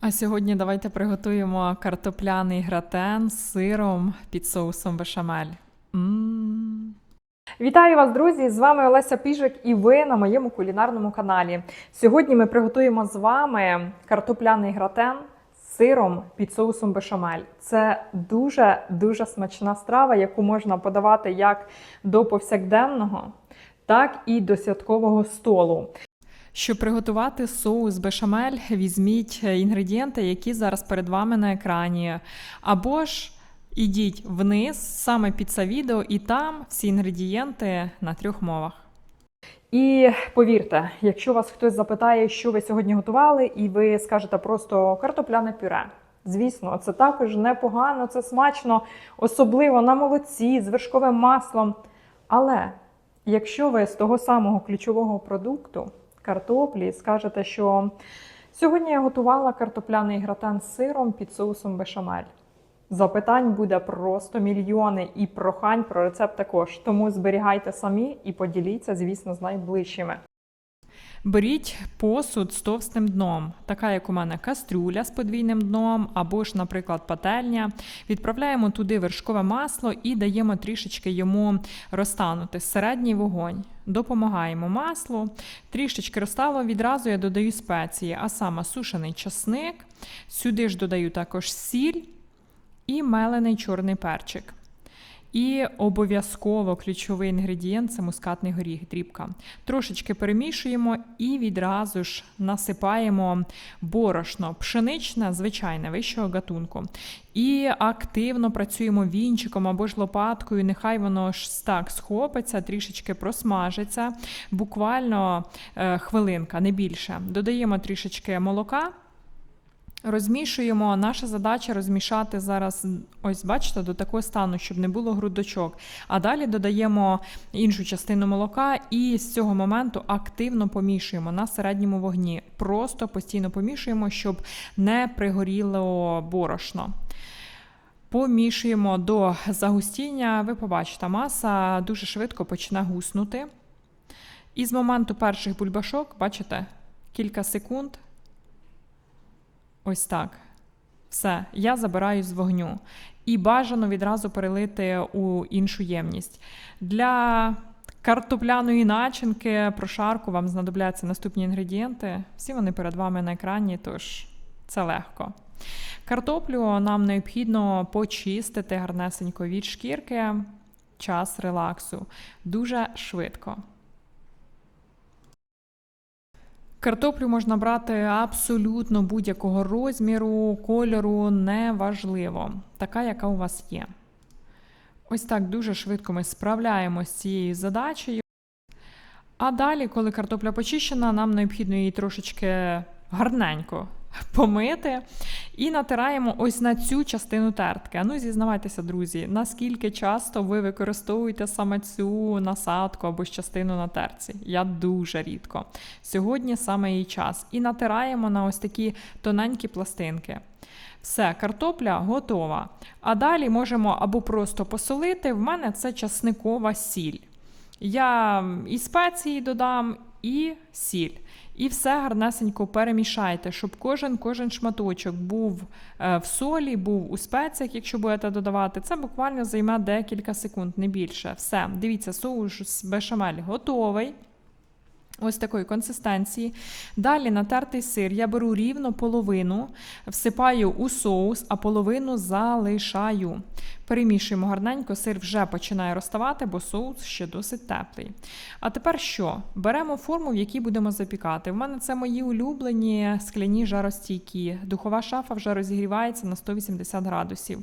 А сьогодні давайте приготуємо картопляний гратен з сиром під соусом бешамель. М. Вітаю вас, друзі! З вами Олеся Піжик і ви на моєму кулінарному каналі. Сьогодні ми приготуємо з вами картопляний гратен з сиром під соусом бешамель. Це дуже дуже смачна страва, яку можна подавати як до повсякденного, так і до святкового столу. Щоб приготувати соус бешамель, візьміть інгредієнти, які зараз перед вами на екрані. Або ж ідіть вниз саме під це відео, і там всі інгредієнти на трьох мовах. І повірте, якщо вас хтось запитає, що ви сьогодні готували, і ви скажете просто картопляне пюре. Звісно, це також непогано, це смачно, особливо на молоці з вершковим маслом. Але якщо ви з того самого ключового продукту картоплі скажете, що сьогодні я готувала картопляний гратен з сиром під соусом бешамель. Запитань буде просто мільйони і прохань про рецепт також. Тому зберігайте самі і поділіться, звісно, з найближчими. Беріть посуд з товстим дном, така як у мене кастрюля з подвійним дном, або ж, наприклад, пательня. Відправляємо туди вершкове масло і даємо трішечки йому розтанути. Середній вогонь. Допомагаємо маслу. Трішечки розтало, відразу я додаю спеції, а саме сушений часник. Сюди ж додаю також сіль і мелений чорний перчик. І обов'язково ключовий інгредієнт це мускатний горіх, дрібка. Трошечки перемішуємо і відразу ж насипаємо борошно, пшеничне, звичайне, вищого гатунку. І активно працюємо вінчиком або ж лопаткою. Нехай воно ж так схопиться, трішечки просмажиться. Буквально е, хвилинка, не більше. Додаємо трішечки молока. Розмішуємо. Наша задача розмішати зараз, ось бачите, до такого стану, щоб не було грудочок. А далі додаємо іншу частину молока і з цього моменту активно помішуємо на середньому вогні. Просто постійно помішуємо, щоб не пригоріло борошно. Помішуємо до загустіння. Ви побачите, маса дуже швидко почне гуснути. І з моменту перших бульбашок, бачите, кілька секунд. Ось так. Все, я забираю з вогню. І бажано відразу перелити у іншу ємність. Для картопляної начинки, прошарку вам знадобляться наступні інгредієнти. Всі вони перед вами на екрані, тож це легко. Картоплю нам необхідно почистити гарнесенько від шкірки. Час релаксу. Дуже швидко. Картоплю можна брати абсолютно будь-якого розміру, кольору, неважливо. Така, яка у вас є. Ось так дуже швидко ми справляємося з цією задачею. А далі, коли картопля почищена, нам необхідно її трошечки гарненько помити і натираємо ось на цю частину тертки. Ну, зізнавайтеся, друзі, наскільки часто ви використовуєте саме цю насадку або ж частину на терці? Я дуже рідко. Сьогодні саме її час. І натираємо на ось такі тоненькі пластинки. Все, картопля готова. А далі можемо або просто посолити. В мене це часникова сіль. Я і спеції додам, і сіль. І все гарнесенько перемішайте, щоб кожен кожен шматочок був е, в солі, був у спеціях, якщо будете додавати. Це буквально займе декілька секунд, не більше. Все, дивіться, соус бешамель готовий. Ось такої консистенції. Далі натертий сир. Я беру рівно половину, всипаю у соус, а половину залишаю. Перемішуємо гарненько, сир вже починає розставати, бо соус ще досить теплий. А тепер що? Беремо форму, в якій будемо запікати. В мене це мої улюблені скляні жаростійкі. Духова шафа вже розігрівається на 180 градусів.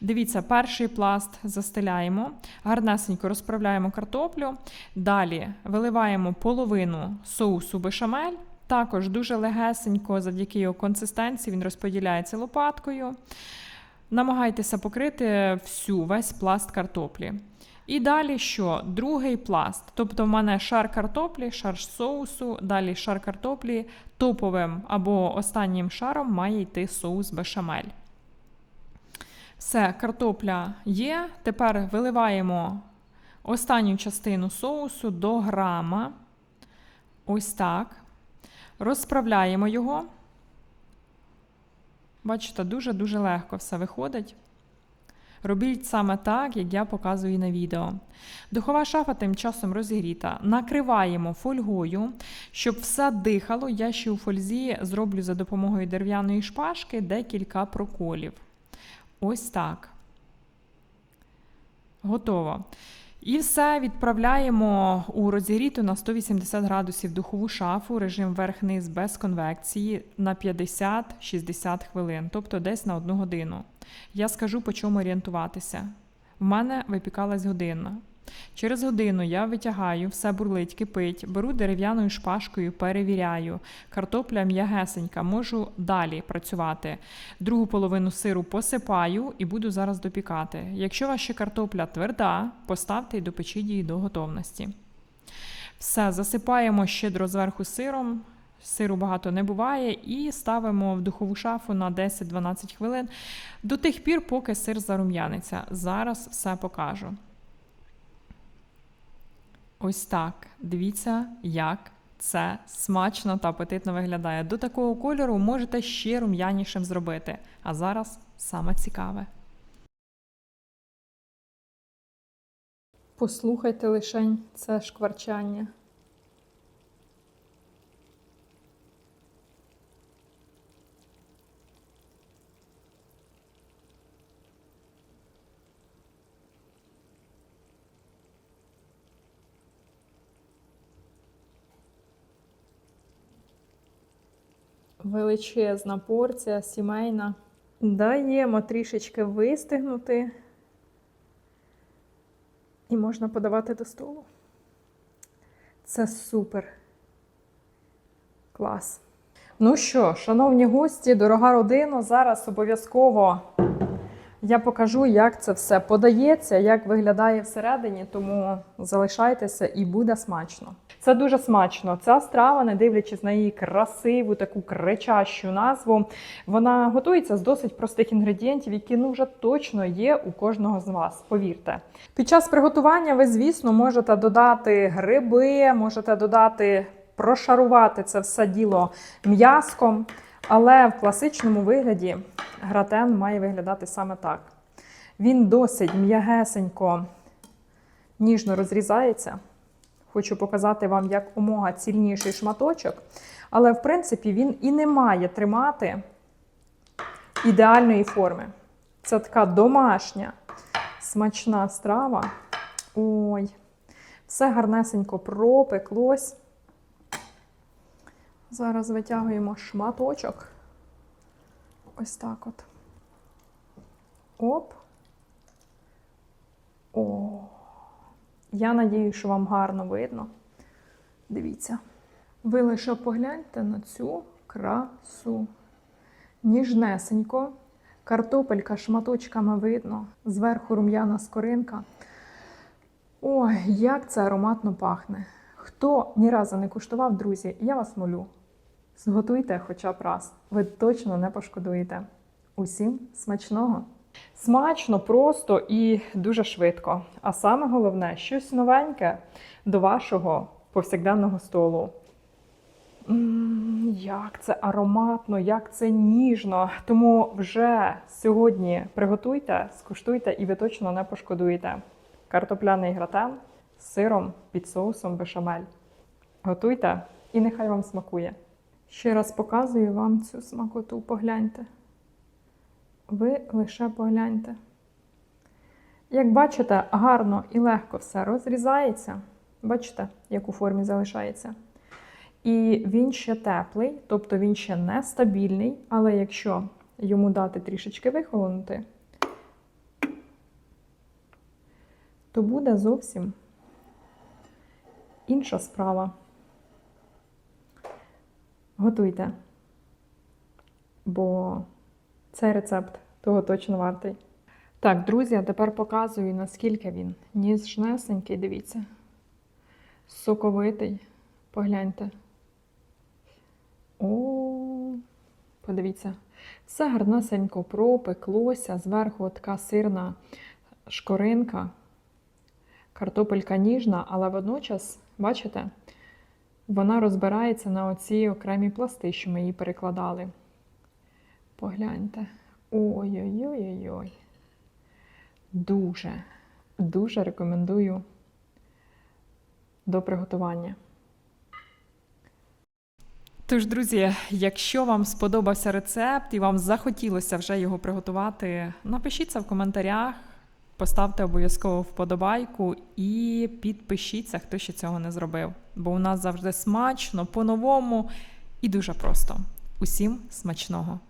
Дивіться, перший пласт застеляємо, гарнесенько розправляємо картоплю. Далі виливаємо половину соусу бешамель. Також дуже легесенько, завдяки його консистенції, він розподіляється лопаткою. Намагайтеся покрити всю весь пласт картоплі. І далі що? Другий пласт. Тобто, в мене шар картоплі, шар соусу, далі шар картоплі, топовим або останнім шаром має йти соус бешамель. Все, картопля є. Тепер виливаємо останню частину соусу до грама. Ось так. Розправляємо його. Бачите, дуже-дуже легко все виходить. Робіть саме так, як я показую на відео. Духова шафа тим часом розігріта. Накриваємо фольгою, щоб все дихало. Я ще у фользі зроблю за допомогою дерев'яної шпажки декілька проколів. Ось так. Готово. І все відправляємо у розігріту на 180 градусів духову шафу, режим верх-низ без конвекції на 50-60 хвилин, тобто десь на одну годину. Я скажу, по чому орієнтуватися. В мене випікалась година. Через годину я витягаю, все бурлить, кипить, беру дерев'яною шпажкою, перевіряю. Картопля м'ягесенька, можу далі працювати. Другу половину сиру посипаю і буду зараз допікати. Якщо ще картопля тверда, поставте і допечіть її до готовності. Все, засипаємо щедро зверху сиром. Сиру багато не буває, і ставимо в духову шафу на 10-12 хвилин до тих пір, поки сир зарум'яниться. Зараз все покажу. Ось так. Дивіться, як це смачно та апетитно виглядає. До такого кольору можете ще рум'янішим зробити. А зараз саме цікаве. Послухайте лишень це шкварчання. Величезна порція, сімейна. Даємо трішечки вистигнути. І можна подавати до столу. Це супер. Клас. Ну що, шановні гості, дорога родина, зараз обов'язково я покажу, як це все подається, як виглядає всередині, тому залишайтеся і буде смачно. Це дуже смачно. Ця страва, не дивлячись на її красиву, таку кричащу назву, вона готується з досить простих інгредієнтів, які ну вже точно є у кожного з вас. Повірте. Під час приготування ви, звісно, можете додати гриби, можете додати, прошарувати це все діло м'яском. Але в класичному вигляді гратен має виглядати саме так. Він досить м'ягесенько, ніжно розрізається. Хочу показати вам як умога цільніший шматочок. Але, в принципі, він і не має тримати ідеальної форми. Це така домашня, смачна страва. Ой, все гарнесенько пропеклось. Зараз витягуємо шматочок. Ось так от. Оп. О. Я надію, що вам гарно видно. Дивіться. Ви лише погляньте на цю красу. Ніжнесенько. Картопелька шматочками видно. Зверху рум'яна скоринка. Ой, як це ароматно пахне. Хто ні разу не куштував, друзі, я вас молю. Зготуйте хоча б раз. Ви точно не пошкодуєте. Усім смачного! Смачно, просто і дуже швидко. А саме головне, щось новеньке до вашого повсякденного столу. Як це ароматно, як це ніжно. Тому вже сьогодні приготуйте, скуштуйте, і ви точно не пошкодуєте. Картопляний гратен з сиром під соусом бешамель. Готуйте і нехай вам смакує. Ще раз показую вам цю смакоту. Погляньте. Ви лише погляньте. Як бачите, гарно і легко все розрізається. Бачите, як у формі залишається. І він ще теплий, тобто він ще не стабільний, але якщо йому дати трішечки вихолонути, то буде зовсім інша справа. Готуйте, бо цей рецепт того точно вартий. Так, друзі, а тепер показую, наскільки він ніжнесенький, дивіться. Соковитий. Погляньте. О, подивіться. Все гарнесенько пропеклося. Зверху така сирна шкоринка, картопелька ніжна, але водночас, бачите, вона розбирається на оці окремі пласти, що ми її перекладали. Погляньте. Ой-ой-ой-ой-ой. Дуже, дуже рекомендую до приготування. Тож, друзі, якщо вам сподобався рецепт і вам захотілося вже його приготувати, напишіть це в коментарях, поставте обов'язково вподобайку і підпишіться, хто ще цього не зробив. Бо у нас завжди смачно, по-новому і дуже просто. Усім смачного!